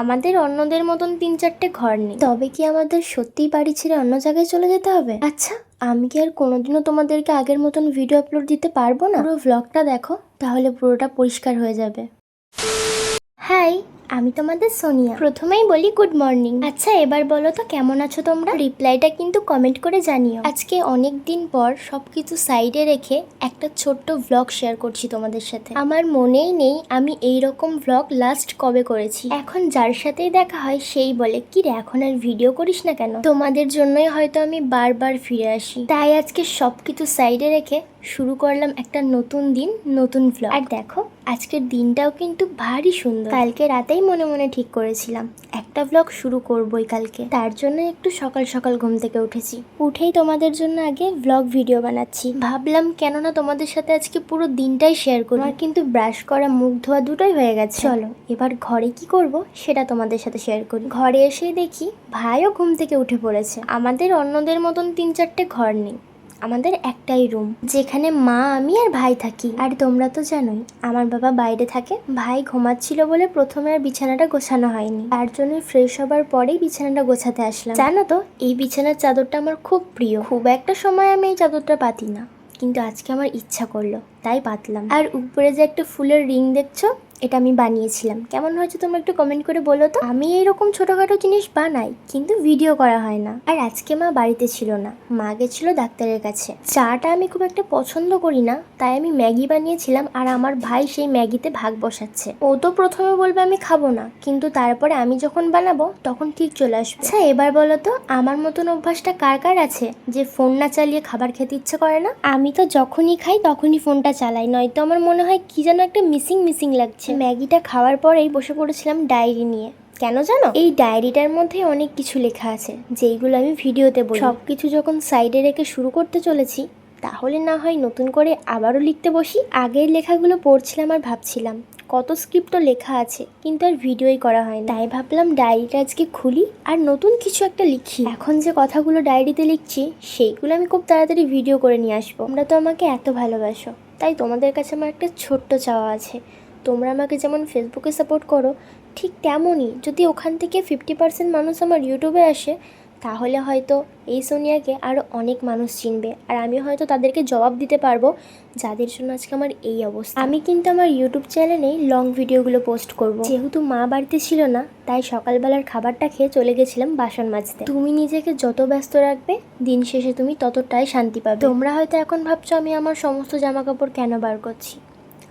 আমাদের অন্যদের মতন তিন চারটে ঘর নেই। তবে কি আমাদের সত্যিই বাড়ি ছেড়ে অন্য জায়গায় চলে যেতে হবে? আচ্ছা আমি কি আর কোনোদিনও তোমাদেরকে আগের মতন ভিডিও আপলোড দিতে পারব না? পুরো ভ্লগটা দেখো, তাহলে পুরোটা পরিষ্কার হয়ে যাবে। হাই আমি তোমাদের সোনিয়া। প্রথমেই বলি গুড মর্নিং আচ্ছা এবার বলো তো কেমন আছো তোমরা? রিপ্লাইটা কিন্তু কমেন্ট করে জানিও। আজকে অনেক দিন পর সবকিছু সাইডে রেখে একটা ছোট্ট ভ্লগ শেয়ার করছি তোমাদের সাথে। আমার মনেই নেই আমি এই রকম ভ্লগ লাস্ট কবে করেছি। এখন যার সাথেই দেখা হয় সেই বলে, কি রে, এখন আর ভিডিও করিস না কেন? তোমাদের জন্যই হয়তো আমি বারবার ফিরে আসি। তাই আজকে সবকিছু সাইডে রেখে শুরু করলাম একটা নতুন দিন, নতুন ভ্লগ আর দেখো আজকের দিনটাও কিন্তু ভারী সুন্দর। কালকে রাতেই মনে মনে ঠিক করেছিলাম। একটা ভ্লগ শুরু করবই কালকে। তার জন্য একটু সকাল সকাল ঘুম থেকে উঠেছি। উঠেই তোমাদের জন্য আগে ভ্লগ ভিডিও বানাচ্ছি। ভাবলাম কেননা তোমাদের সাথে আজকে পুরো দিনটাই শেয়ার করব আর কিন্তু ব্রাশ করা, মুখ ধোয়া দুটোই হয়ে গেছে। চলো, এবার ঘরে কি করব সেটা তোমাদের সাথে শেয়ার করি। ঘরে এসেই দেখি ভাইও ঘুম থেকে উঠে পড়েছে। আমাদের অন্যদের মতন তিন চারটে ঘর নেই। আমাদের একটাই রুম, যেখানে মা, আমি আর ভাই থাকি। আর তোমরা তো জানোই, আমার বাবা বাইরে থাকে। ভাই ঘুমাচ্ছিল বলে প্রথমে আর বিছানাটা গোছানো হয়নি। তার জন্য ফ্রেশ হবার পরেই বিছানাটা গোছাতে আসলাম। জানো তো, এই বিছানার চাদরটা আমার খুব প্রিয়। খুব একটা সময় আমি এই চাদরটা পাতি না। কিন্তু আজকে আমার ইচ্ছা করল, তাই পাতলাম। আর উপরে যে একটা ফুলের রিং দেখছ এটা আমি বানিয়েছিলাম। কেমন হয়েছে তোমরা একটু কমেন্ট করে বলো তো? আমি এইরকম ছোটোখাটো জিনিস বানাই, কিন্তু ভিডিও করা হয় না। আর আজকে মা বাড়িতে ছিল না, মা গেছিল ডাক্তারের কাছে। চাটা আমি খুব একটা পছন্দ করি না, তাই আমি ম্যাগি বানিয়েছিলাম আর আমার ভাই সেই ম্যাগিতে ভাগ বসাচ্ছে। ও তো প্রথমে বলবে আমি খাব না, কিন্তু তারপরে আমি যখন বানাবো, তখন ঠিক চলে আসবে। আচ্ছা এবার বলো তো, আমার মতন অভ্যাসটা কার কার আছে? যে ফোন না চালিয়ে খাবার খেতে ইচ্ছে করে না? আমি তো যখনই খাই, তখনই ফোনটা চালাই, নয়তো আমার মনে হয় কি যেন একটা মিসিং মিসিং লাগছে। ম্যাগিটা খাওয়ার পরেই বসে পড়েছিলাম ডায়েরি নিয়ে। কেন জানো? এই ডায়েরিটার মধ্যে অনেক কিছু লেখা আছে, যেইগুলো আমি ভিডিওতে বলি। সব কিছু যখন সাইডে রেখে শুরু করতে চলেছি, তাহলে না হয় নতুন করে আবারও লিখতে বসি। আগের লেখাগুলো পড়ছিলাম আর ভাবছিলাম, কত স্ক্রিপ্টও লেখা আছে, কিন্তু আর ভিডিওই করা হয় তাই ভাবলাম ডায়েরিটা আজকে খুলি আর নতুন কিছু একটা লিখি। এখন যে কথাগুলো ডায়েরিতে লিখছি, সেইগুলো আমি খুব তাড়াতাড়ি ভিডিও করে নিয়ে আসব। তোমরা তো আমাকে এত ভালোবাসো, তাই তোমাদের কাছে আমার একটা ছোট্ট চাওয়া আছে। তোমরা আমাকে যেমন ফেসবুকে সাপোর্ট করো, ঠিক তেমনই যদি ওখান থেকে ফিফটি পার্সেন্ট মানুষ আমার ইউটিউবে আসে, তাহলে হয়তো এই সোনিয়াকে আরও অনেক মানুষ চিনবে। আর আমি হয়তো তাদেরকে জবাব দিতে পারব যাদের জন্য আজকে আমার এই অবস্থা। আমি কিন্তু আমার ইউটিউব চ্যানেলেই লং ভিডিওগুলো পোস্ট করব। যেহেতু মা বাড়িতে ছিল না, তাই সকালবেলার খাবারটা খেয়ে চলে গেছিলাম বাসন মাজতে। তুমি নিজেকে যত ব্যস্ত রাখবে, দিন শেষে তুমি ততটাই শান্তি পাবে। তোমরা হয়তো এখন ভাবছ আমি আমার সমস্ত জামা কাপড় কেন বার করছি?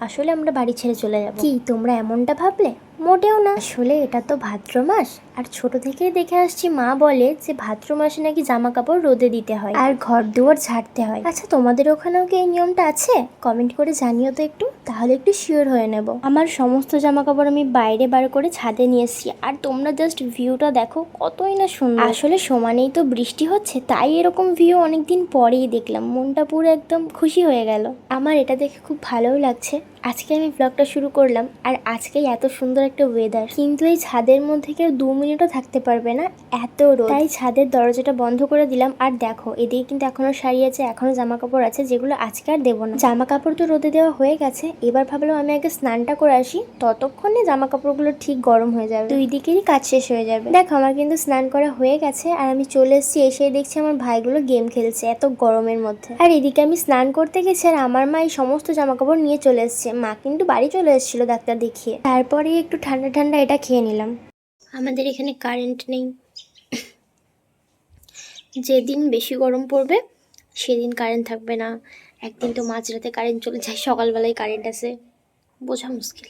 আসলে আমরা বাড়ি ছেড়ে চলে যাব। কি তোমরা এমনটা ভাবলে? মোটেও না আসলে এটা তো ভাদ্র মাস। আর ছোট থেকেই দেখে আসছি মা বলে যে ভাদ্র মাসে নাকি জামা কাপড় রোদে দিতে হয় আর ঘর দুয়ার ঝাড়তে হয়। আচ্ছা তোমাদের ওখানেও কি এই নিয়মটা আছে? কমেন্ট করে জানিও তো একটু, তাহলে একটু শিওর হয়ে নেব। আমার সমস্ত জামা কাপড় আমি বাইরে বার করে ছাদে নিয়ে এসেছি, আর তোমরা জাস্ট ভিউটা দেখো, কতই না সুন্দর। আসলে সমানেই তো বৃষ্টি হচ্ছে, তাই এরকম ভিউ অনেকদিন পরেই দেখলাম, মনটা পুরো একদম খুশি হয়ে গেল। আমার এটা দেখে খুব ভালোও লাগছে। আজকে আমি ব্লগটা শুরু করলাম, আর আজকেই এত সুন্দর একটা ওয়েদার কিন্তু এই ছাদের মধ্যে কেউ দু মিনিটও থাকতে পারবে না। এত রোদ। তাই ছাদের দরজাটা বন্ধ করে দিলাম। আর দেখো, এদিকে কিন্তু এখনও শাড়ি আছে, এখনও জামা কাপড় আছে, যেগুলো আজকে আর দেবো না। জামা কাপড় তো রোদে দেওয়া হয়ে গেছে। এবার ভাবলাম আমি আগে স্নানটা করে আসি। ততক্ষণে জামা কাপড়গুলো ঠিক গরম হয়ে যাবে। দুই দিকেরই কাজ শেষ হয়ে যাবে। দেখো, আমার কিন্তু স্নান করা হয়ে গেছে। আর আমি চলে এসেছি, এসে দেখছি আমার ভাইগুলো গেম খেলছে এত গরমের মধ্যে। আর এদিকে আমি স্নান করতে গেছি আর আমার মা এই সমস্ত জামা কাপড় নিয়ে চলে এসছে। মা কিন্তু বাড়ি চলে এসেছিল ডাক্তার দেখিয়ে। তারপরে একটু ঠান্ডা ঠান্ডা এটা খেয়ে নিলাম। আমাদের এখানে কারেন্ট নেই। যেদিন বেশি গরম পড়বে, সেদিন কারেন্ট থাকবে না। একদিন তো মাঝরাতে কারেন্ট চলে যায়, সকালবেলায় কারেন্ট আছে বোঝা মুশকিল।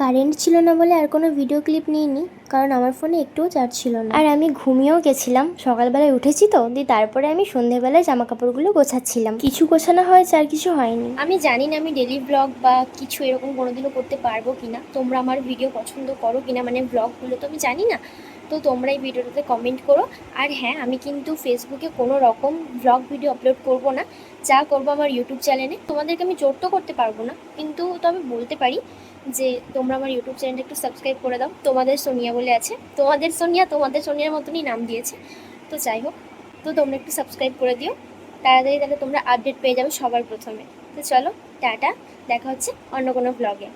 কারেন্ট ছিল না বলে আর কোনো ভিডিও ক্লিপ নিইনি, কারণ আমার ফোনে একটুও চার্জ ছিল না। আর আমি ঘুমিয়েও গেছিলাম, সকালবেলায় উঠেছি তো, দিয়ে তারপরে আমি সন্ধেবেলায় জামা কাপড়গুলো গোছাচ্ছিলাম। কিছু গোছানো হয়েছে আর কিছু হয়নি। আমি জানি না আমি ডেলি ব্লগ বা কিছু এরকম কোনোদিনও করতে পারব কিনা, তোমরা আমার ভিডিও পছন্দ করো কিনা মানে ব্লগগুলো তো আমি জানি না। তো তোমরা এই ভিডিওটাতে কমেন্ট করো। আর হ্যাঁ আমি কিন্তু ফেসবুকে কোনো রকম ব্লগ ভিডিও আপলোড করব না। যা করব আমার ইউটিউব চ্যানেলে তোমাদেরকে আমি জোর তো করতে পারব না। কিন্তু তবে বলতে পারি যে, তোমরা আমার ইউটিউব চ্যানেলটা একটু সাবস্ক্রাইব করে দাও। তোমাদের সোনিয়া বলে আছে। তোমাদের সোনিয়া, তোমাদের সোনিয়ার মতনই নাম দিয়েছে। তো যাই হোক, তো তোমরা একটু সাবস্ক্রাইব করে দিও। তাড়াতাড়ি তাহলে তোমরা আপডেট পেয়ে যাবে সবার প্রথমে। তো চলো, টাটা। দেখা হচ্ছে অন্য কোনো ব্লগে